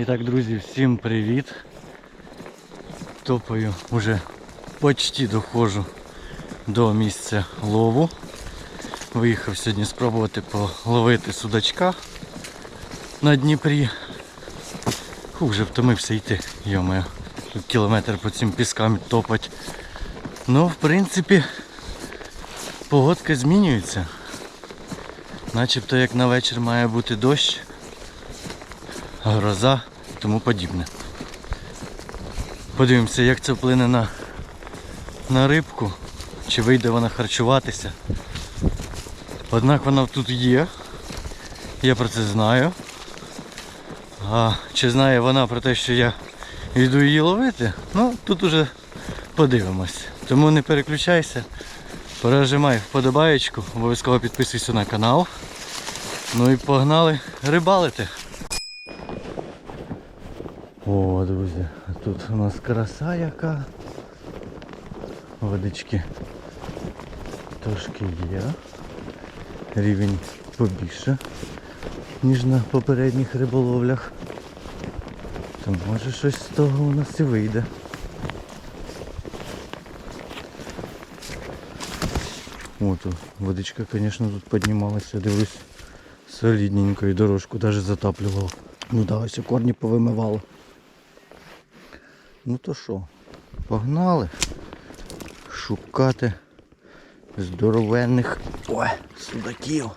І так, друзі, всім привіт. Топаю вже почти доходжу до місця лову. Виїхав сьогодні спробувати половити судачка на Дніпрі. Фу, втомився йти, йомаю. Тут кілометр по цим піскам топать. Ну, в принципі, погодка змінюється. Начебто як на вечір має бути дощ, гроза тому подібне. Подивимося, як це вплине на, на рибку, чи вийде вона харчуватися. Однак вона тут є, я про це знаю. А чи знає вона про те, що я йду її ловити, ну тут уже подивимось. Тому не переключайся, пережимай вподобаєчку, обов'язково підписуйся на канал. Ну і погнали рибалити. О, друзі, тут у нас краса яка. Водички трошки є. Рівень побільше, ніж на попередніх риболовлях. То може щось з того у нас і вийде. О, тут водичка, звісно, тут піднімалася, дивлюсь, солідненько і дорожку навіть затаплював. Ну да, ось корні повимивало. Ну то що, погнали шукати здоровенних ой, судаків.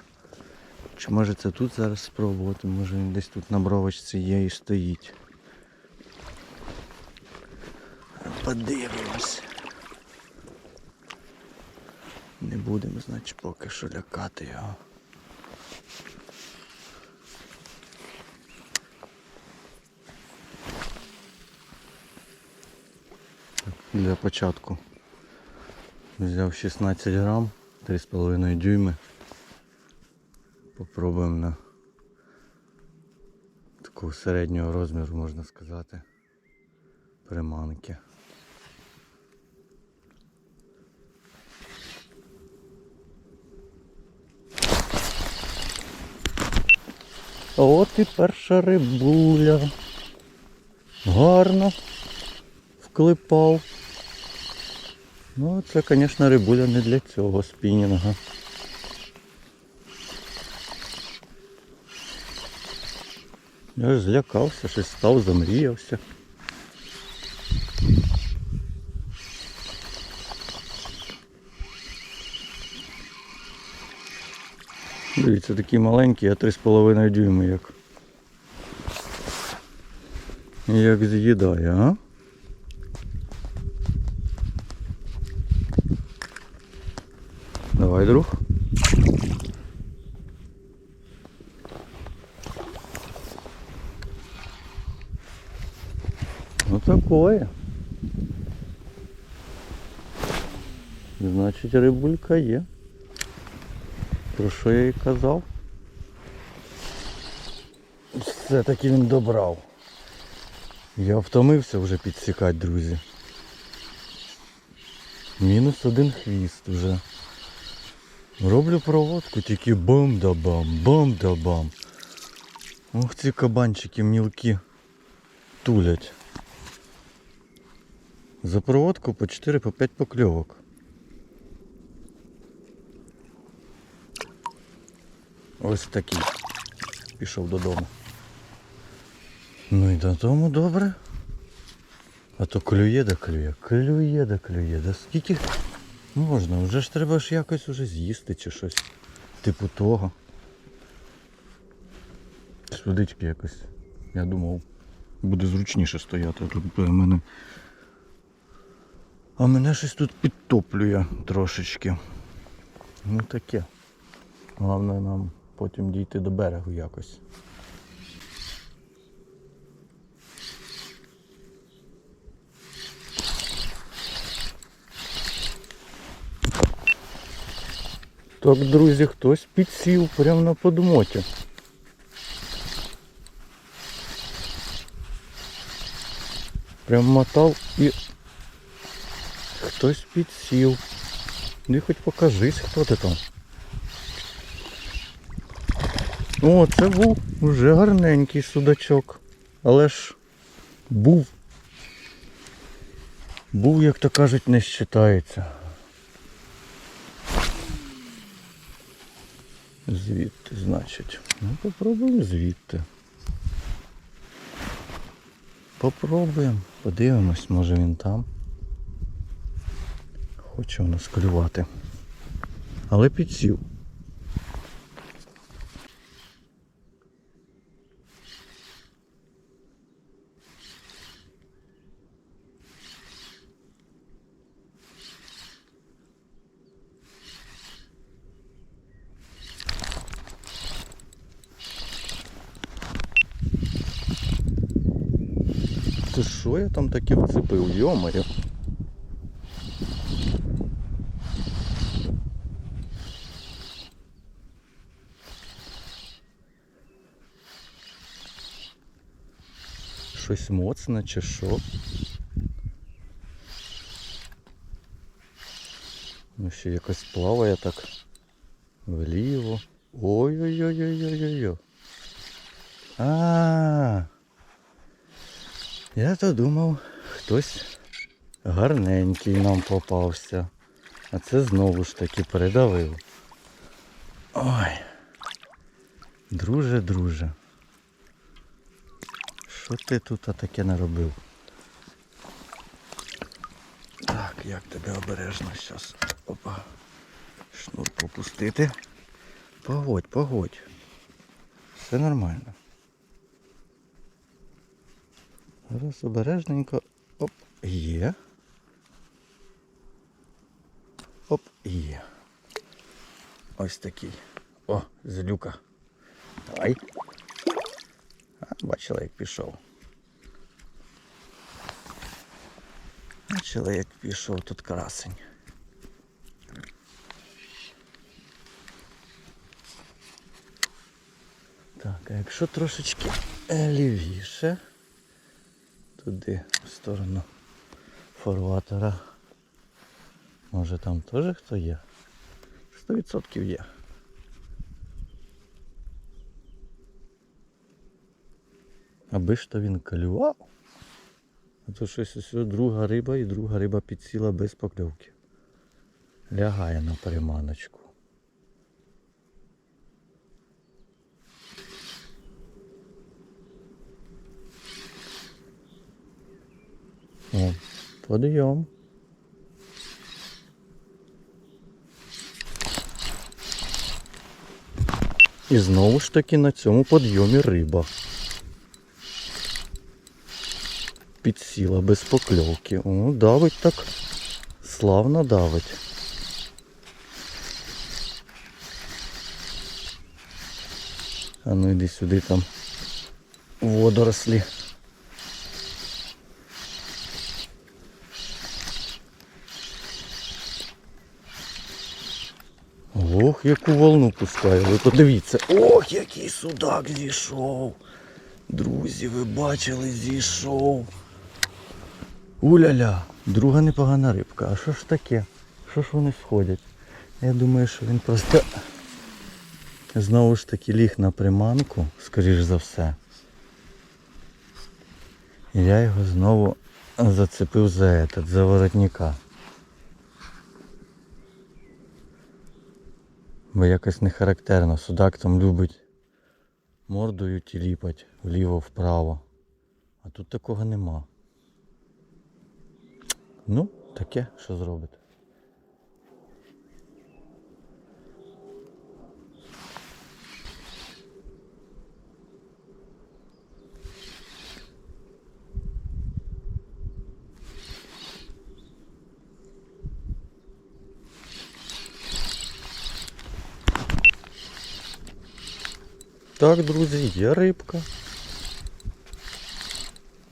Чи може це тут зараз спробувати? Може він десь тут на бровочці є і стоїть. Подивимось. Не будемо, значить, поки що лякати його. Для початку взяв 16 грам, 3,5 дюйми. Попробуємо на такого середнього розміру, можна сказати, приманки. От і перша рибуля. Гарно вклипав. Ну, це, звісно, рибуля не для цього спінінга. Я ж злякався, щось став, замріявся. Дивіться, такі маленькі, а 3,5 дюйми як. Як з'їдає, а? Давай, друг. Ну такое. Значить рибулька є. Про що я і казав? Все-таки він добрав. Я втомився вже підсікати, друзі. Мінус один хвіст вже. Роблю проводку, тільки бам-да-бам, бам-да-бам. Ох, ці кабанчики мілкі тулять. За проводку по 4 по 5 покльовок. Ось такий. Пішов додому. Ну і додому добре. А то клює да клює, клює да клює. Да скільки можна? Вже ж треба ж якось уже з'їсти чи щось. Типу того. З водички якось. Я думав, буде зручніше стояти. Тут в мене. А мене щось тут підтоплює трошечки. Ну таке. Головне нам потім дійти до берегу якось. Так, друзі, хтось підсів прямо на подмоті. Прям мотав і хтось підсів. Ну і хоч покажись, хто ти там. О, це був уже гарненький судачок. але ж був. Був, як то кажуть, не щитається. Звідти, значить. Ну, попробуємо звідти. Попробуємо, подивимось, може він там. Хоче у нас клювати. Але підсів. Це що я там таке вцепив? Йомаю. Щось моцне чи що? Ну ще якось плаває так вліво. Ой-ой-ой-ой-ой-ой. То думав, хтось гарненький нам попався. А це знову ж таки передавив. Ой. Друже, друже. Що ти тут таке наробив? Так, як тебе обережно зараз. Опа. Шнур попустити. Погодь, погодь. Все нормально. Зараз обережненько. Оп, є. Оп, є. Ось такий. О, злюка. Давай. А, бачила, як пішов. Бачила, як пішов тут красень. Так, а якщо трошечки лівіше, туди, в сторону форватора. Може там теж хто є? 100% є. Аби ж то він клював. А то щось ось друга риба і друга риба підсіла без покльовки. Лягає на приманочку. О, подйом. І знову ж таки на цьому подйомі риба. Підсіла без покльовки. О, давить так. Славно давить. А ну йди сюди там водорослі. Ох, яку волну пускає, ви подивіться. Ох, який судак зійшов. Друзі, ви бачили, зійшов. Уля-ля, друга непогана рибка. А що ж таке? Що ж вони сходять? Я думаю, що він просто знову ж таки ліг на приманку, скоріш за все. Я його знову зацепив за этот, за воротника. Бо якось не характерно. Судак там любить мордою тіліпать вліво-вправо. А тут такого нема. Ну, таке, що зробити. Так, друзі, є рибка.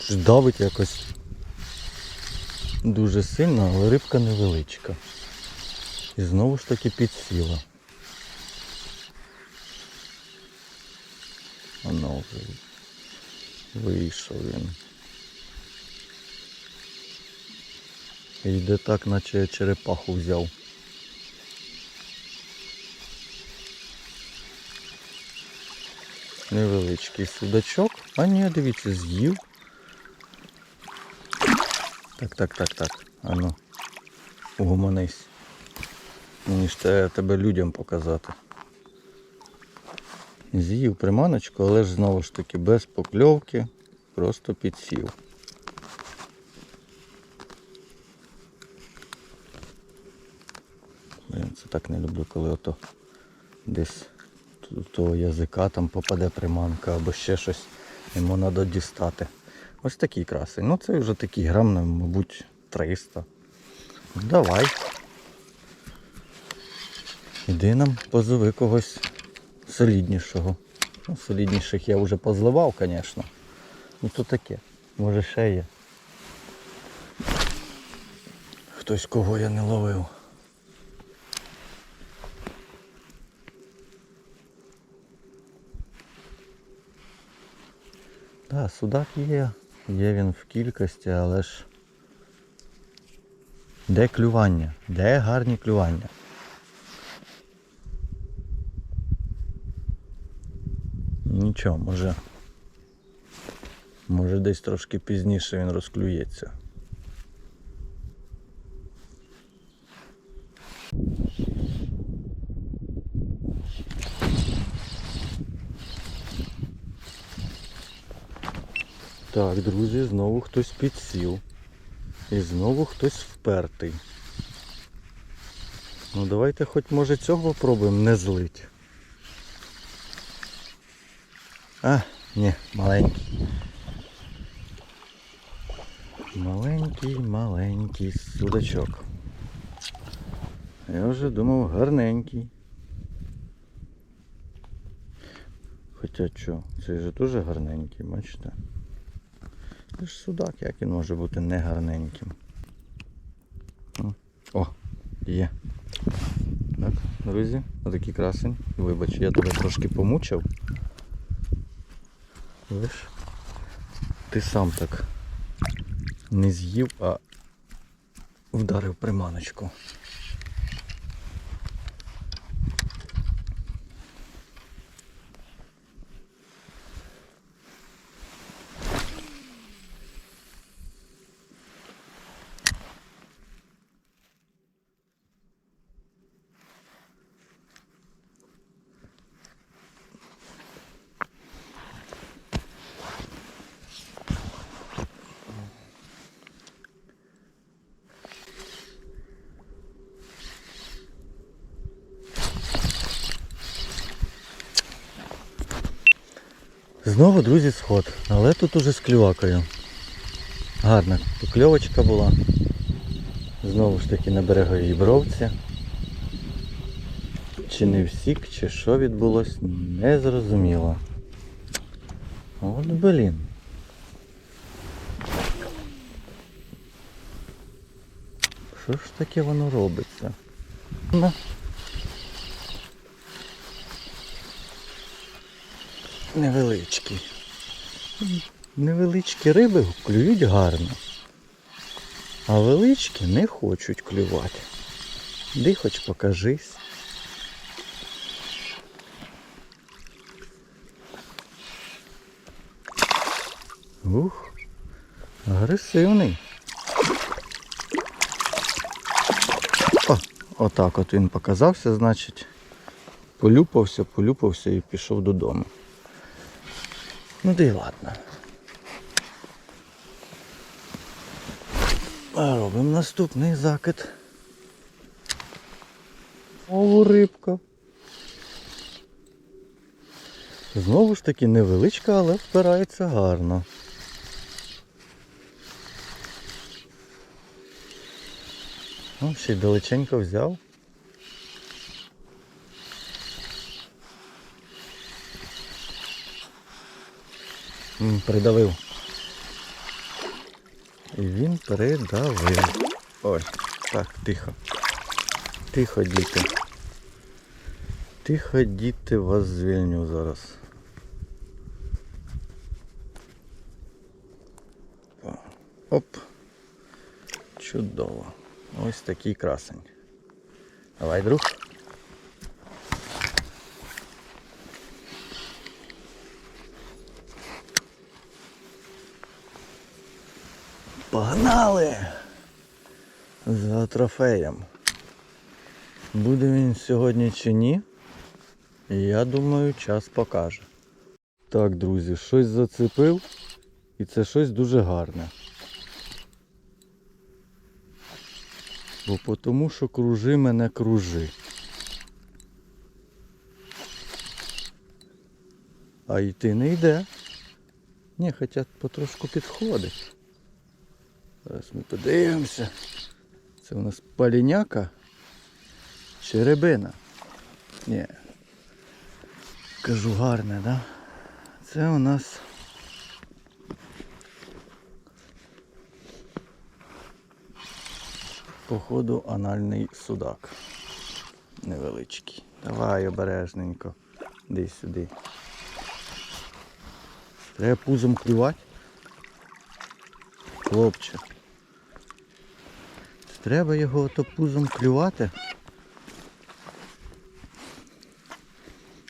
Давить якось дуже сильно, але рибка невеличка. І знову ж таки підсіла. Воно вже вийшов він. Йде так, наче я черепаху взяв. Невеличкий судачок. А ні, дивіться, з'їв. Так, так, так, так. Ану. Угомонись. Мені ж треба тебе людям показати. З'їв приманочку, але ж знову ж таки без покльовки, просто підсів. Блін, це так не люблю, коли ото десь до того язика там попаде приманка або ще щось, йому треба дістати. Ось такий красень. Ну це вже такий грам, мабуть, 300. Давай. Іди нам позови когось соліднішого. Ну, солідніших я вже позливав, звісно. Ну то таке. Може ще є. Хтось кого я не ловив. Так, судак є. Є він в кількості, але ж де клювання? Де гарні клювання? Нічого, може. Може десь трошки пізніше він розклюється. Так, друзі, знову хтось підсів. І знову хтось впертий. Ну давайте хоч може цього попробуємо не злить. А, ні, маленький. Маленький, маленький судачок. Я вже думав гарненький. Хоча що, цей же дуже гарненький, бачите? Ж судак, як він може бути не гарненьким. М. О, є. Так, друзі, отакий красень. Вибач, я тебе трошки помучив. Видиш? Ти сам так не з'їв, а вдарив приманочку. Знову, друзі, сход, але тут уже з клювакою. Гарна покльовочка була. Знову ж таки на береговій бровці. Чи не всік, чи що відбулось, не зрозуміло. От блін. Що ж таке воно робиться? Невеличкі. Невеличкі риби клюють гарно. А величкі не хочуть клювати. Ди хоч покажись. Ух, агресивний. О, отак от він показався, значить, полюпався, полюпався і пішов додому. Ну да й ладно. Робимо наступний закид. О, рибка. Знову ж таки невеличка, але впирається гарно. Ну, ще й далеченько взяв. Придавив. І він придавив. Ой, так, тихо. Тихо, діти. Тихо, діти, вас звільню зараз. Оп. Чудово. Ось такий красень. Давай, друг. Погнали! За трофеєм. Буде він сьогодні чи ні? Я думаю, час покаже. Так, друзі, щось зацепив і це щось дуже гарне. Бо тому, що кружи мене кружи. А йти не йде. Ні, хоча потрошку підходить. Зараз ми подивимося. Це у нас паліняка чи рибина? Ні. Кажу гарне, да? Це у нас походу анальний судак. Невеличкий. Давай обережненько. Іди сюди. Треба пузом клювати. Хлопче. Треба його ото пузом клювати.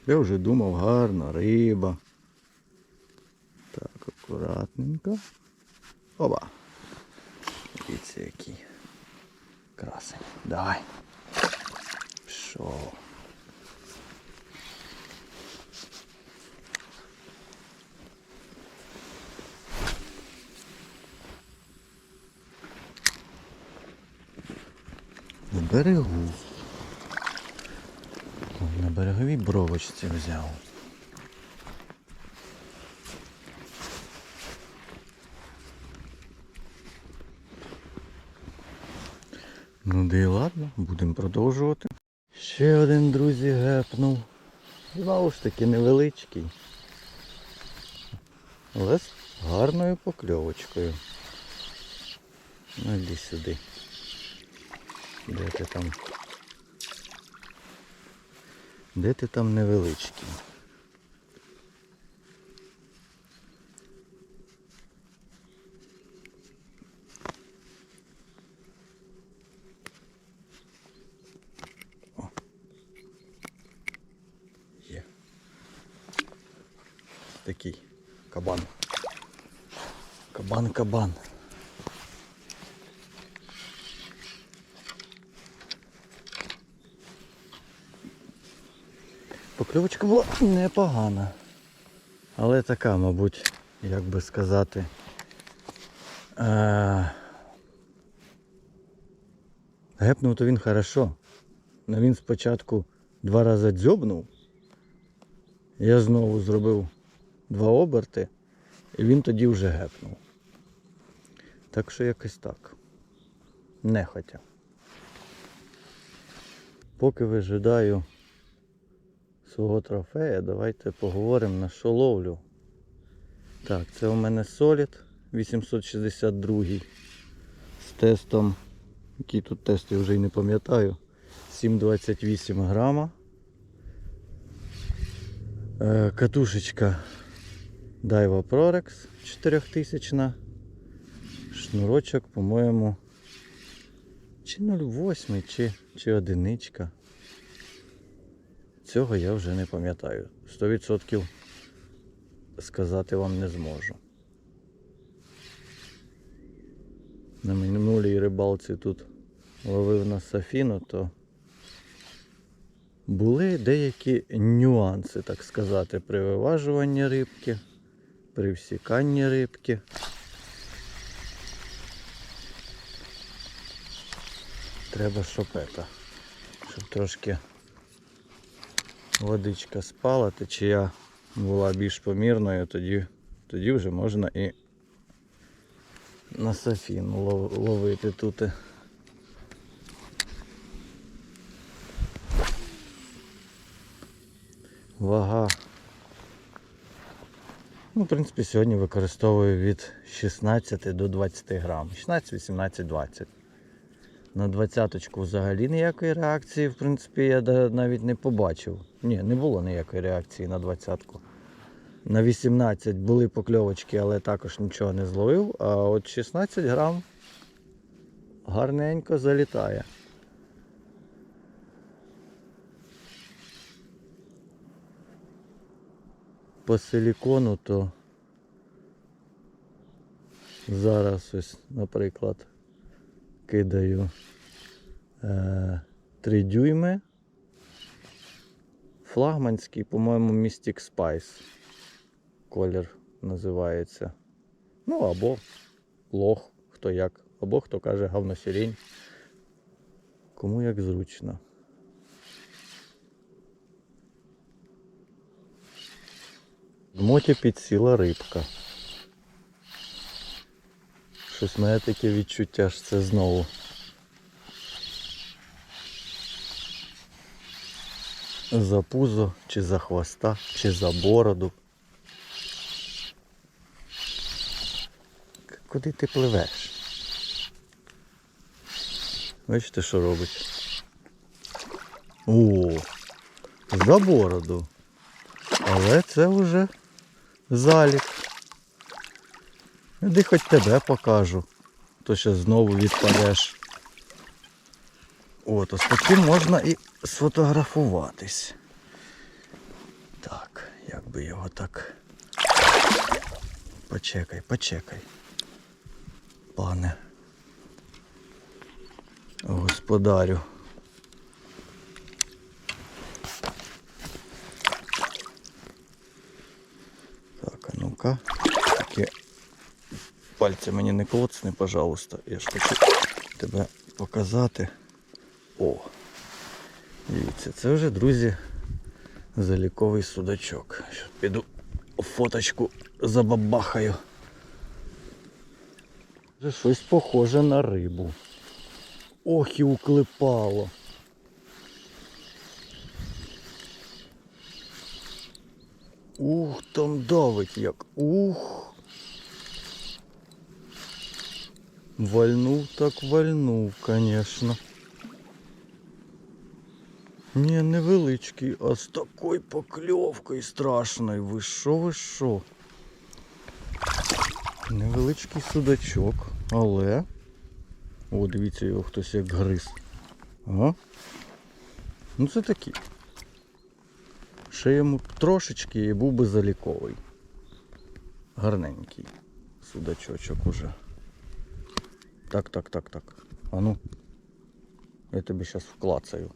Я вже думав, гарно, риба. Так, акуратненько. Оба. Дивіться який. Красень. Давай. Пішов. На берегу. На береговій бровочці взяв. Ну де і ладно, будемо продовжувати. Ще один, друзі, гепнув. Знову ж таки невеличкий. Але з гарною покльовочкою. Ну йди сюди. Де ти там? Де ти там невеличкий? Такий кабан. Кабан-кабан. Покльовочка була непогана. Але така, мабуть, як би сказати. Е... Гепнув то він хорошо. Но він спочатку два рази дзьобнув. Я знову зробив два оберти, і він тоді вже гепнув. Так що якось так. Нехотя. Поки вижидаю свого трофея, давайте поговоримо на що ловлю. Так, це у мене Solid 862 з тестом, який тут тест я вже й не пам'ятаю, 7,28 грама. Е, Катушечка Daiwa Prorex 4000. Шнурочок, по-моєму, чи 0,8, чи, чи одиничка. Цього я вже не пам'ятаю. 100% сказати вам не зможу. На минулій рибалці тут ловив на Сафіну, то були деякі нюанси, так сказати, при виважуванні рибки, при всіканні рибки. Треба шопета, щоб трошки водичка спала, течія була більш помірною, тоді, тоді вже можна і на Софіну лов- ловити тут. Вага. Ну, в принципі, сьогодні використовую від 16 до 20 грам. 16, 18, 20. На двадцяточку взагалі ніякої реакції, в принципі, я навіть не побачив. Ні, не було ніякої реакції на двадцятку. На 18 були покльовочки, але також нічого не зловив. А от 16 грам гарненько залітає. По силікону то Зараз ось, наприклад, кидаю е, 3 дюйми. Флагманський, по-моєму, Mystic Spice. Колір називається. Ну або лох, хто як, або хто каже говносірінь. Кому як зручно. В підсіла рибка. Щось мене таке відчуття, що це знову. За пузо, чи за хвоста, чи за бороду. Куди ти пливеш? Бачите, що робить? О, за бороду. Але це вже залік. Іди хоч тебе покажу, то ще знову відпадеш. От, ось таким можна і сфотографуватись. Так, як би його так. Почекай, почекай. Пане. Господарю. Так, а ну-ка. Пальці мені не клоцни, пожалуйста. Я ж хочу тебе показати. О! Дивіться, це вже, друзі, заліковий судачок. Щас піду фоточку забабахаю. Вже щось похоже на рибу. Ох і уклепало. Ух, там давить як. Ух. Вальнув так вальнув, конечно. Ні, невеличкий, а з такою покльовкою страшною. Ви що, ви що? Невеличкий судачок, але... О, дивіться, його хтось як гриз. Ага. Ну це такий. Ще йому трошечки і був би заліковий. Гарненький судачочок уже. Так, так, так, так. А ну. Я тобі зараз вклацаю.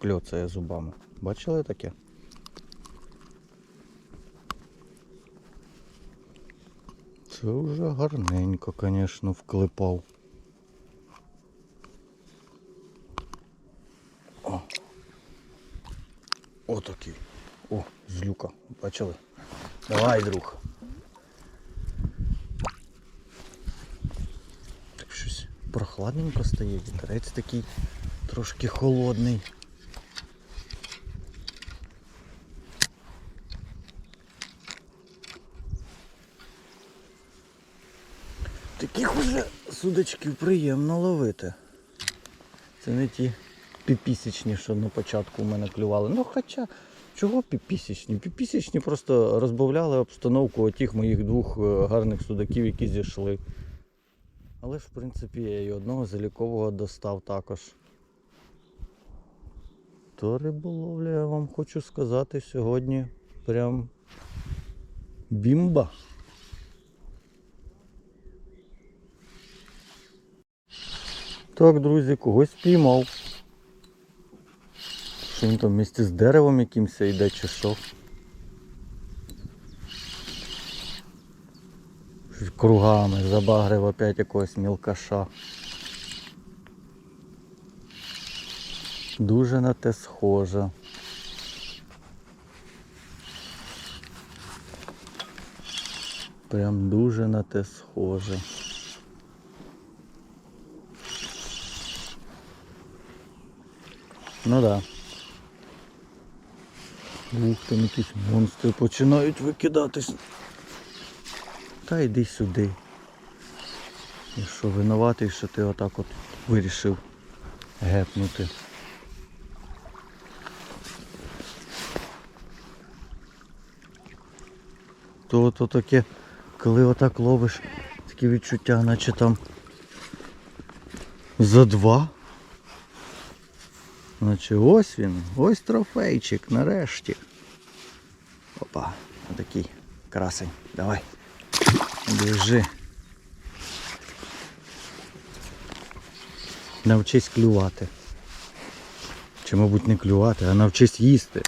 Кльоцає зубами. Бачили таке? Це вже гарненько, звісно, вклепав. О. Отакий. О, злюка. Бачили? Давай, друг. Так щось прохладненько стає, вітерець такий трошки холодний. Таких уже судачків приємно ловити. Це не ті піпісячні, що на початку у мене клювали. Ну хоча, чого піпісячні? Піпісячні просто розбавляли обстановку отих моїх двох е, гарних судаків, які зійшли. Але ж в принципі я і одного залікового достав також. То риболовля, я вам хочу сказати, сьогодні прям бімба. Так, друзі, когось спіймав. Що він там вместе з деревом якимось йде чи що? Кругами забагрив опять якогось мілкаша. Дуже на те схоже. Прям дуже на те схоже. Ну да. Ух, там якісь монстри починають викидатись. Та йди сюди. І що винуватий, що ти отак от вирішив гепнути. То то таке, коли отак ловиш, таке відчуття, наче там за два. Наче ось він, ось трофейчик, нарешті. Опа, отакий красень. Давай. Біжи. Навчись клювати. Чи, мабуть, не клювати, а навчись їсти,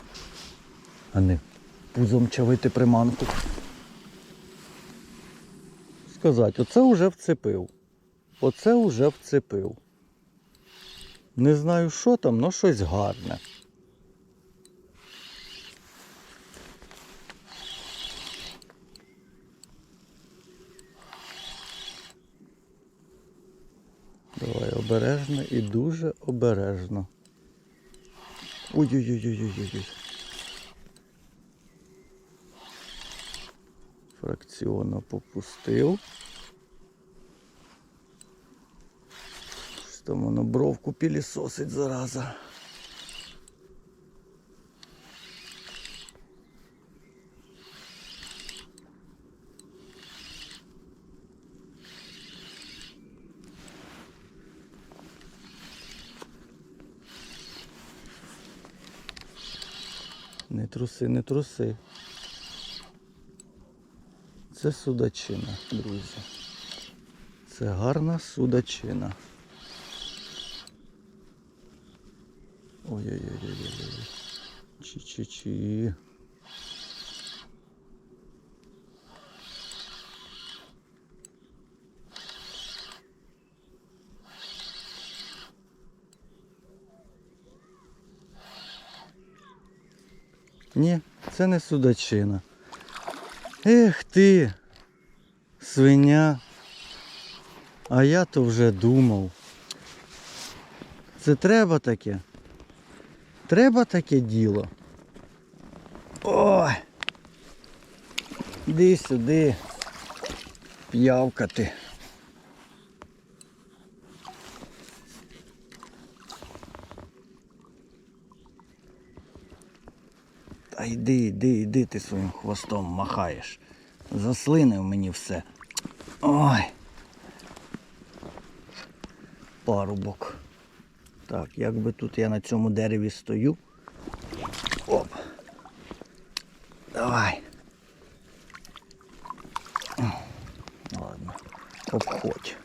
а не пузом чавити приманку. Сказати, оце вже вцепив. Оце вже вцепив. Не знаю що там, але щось гарне. Обережно і дуже обережно. Ой-ой-ой-ой-ой-ой. Фракціонно попустив. Там воно бровку пілісосить зараза. Не труси, не труси. Це судачина, друзі. Це гарна судачина. Ой-ой-ой-ой-ой. Чі-чі-чі. Ні, це не судачина. Ех ти, свиня. А я то вже думав. Це треба таке. Треба таке діло. Ой. Іди сюди. П'явкати. Та йди, йди, йди ти своїм хвостом махаєш. Заслинив мені все. Ой. Парубок. Так, як би тут я на цьому дереві стою. Оп. Давай. Ладно. Обходь.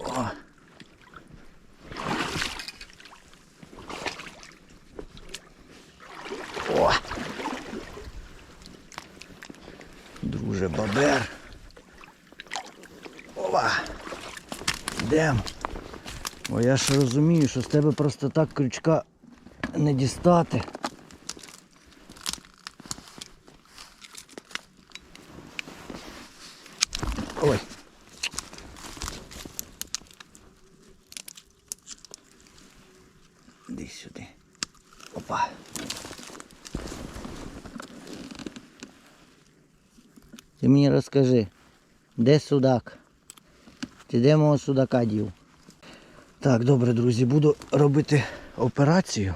О. О! Друже бабер. Ова! Йдем. Бо я ж розумію, що з тебе просто так крючка не дістати. Ой. Іди сюди. Опа. Ти мені розкажи, де судак? Ти де мого судака дів? Так, добре, друзі, буду робити операцію,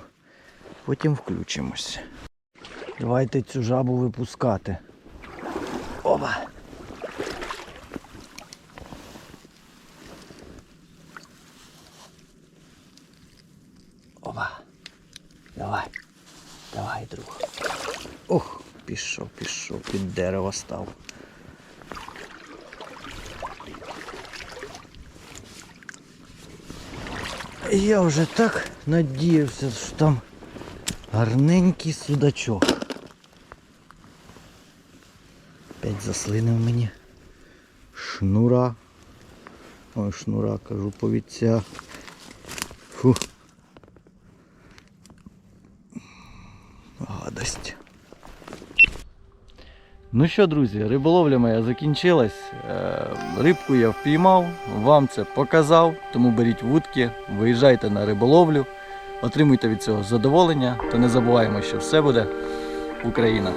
потім включимось. Давайте цю жабу випускати. Опа! Опа! Давай. Давай, друг. Ох, пішов, пішов, під дерево став. Я вже так надіявся, що там гарненький судачок. Опять заслинив мені шнура. Ой, шнура, кажу, повіця. Фу. Ну що, друзі, риболовля моя закінчилась. Е, Рибку я впіймав, вам це показав, тому беріть вудки, виїжджайте на риболовлю, отримуйте від цього задоволення та не забуваємо, що все буде Україна.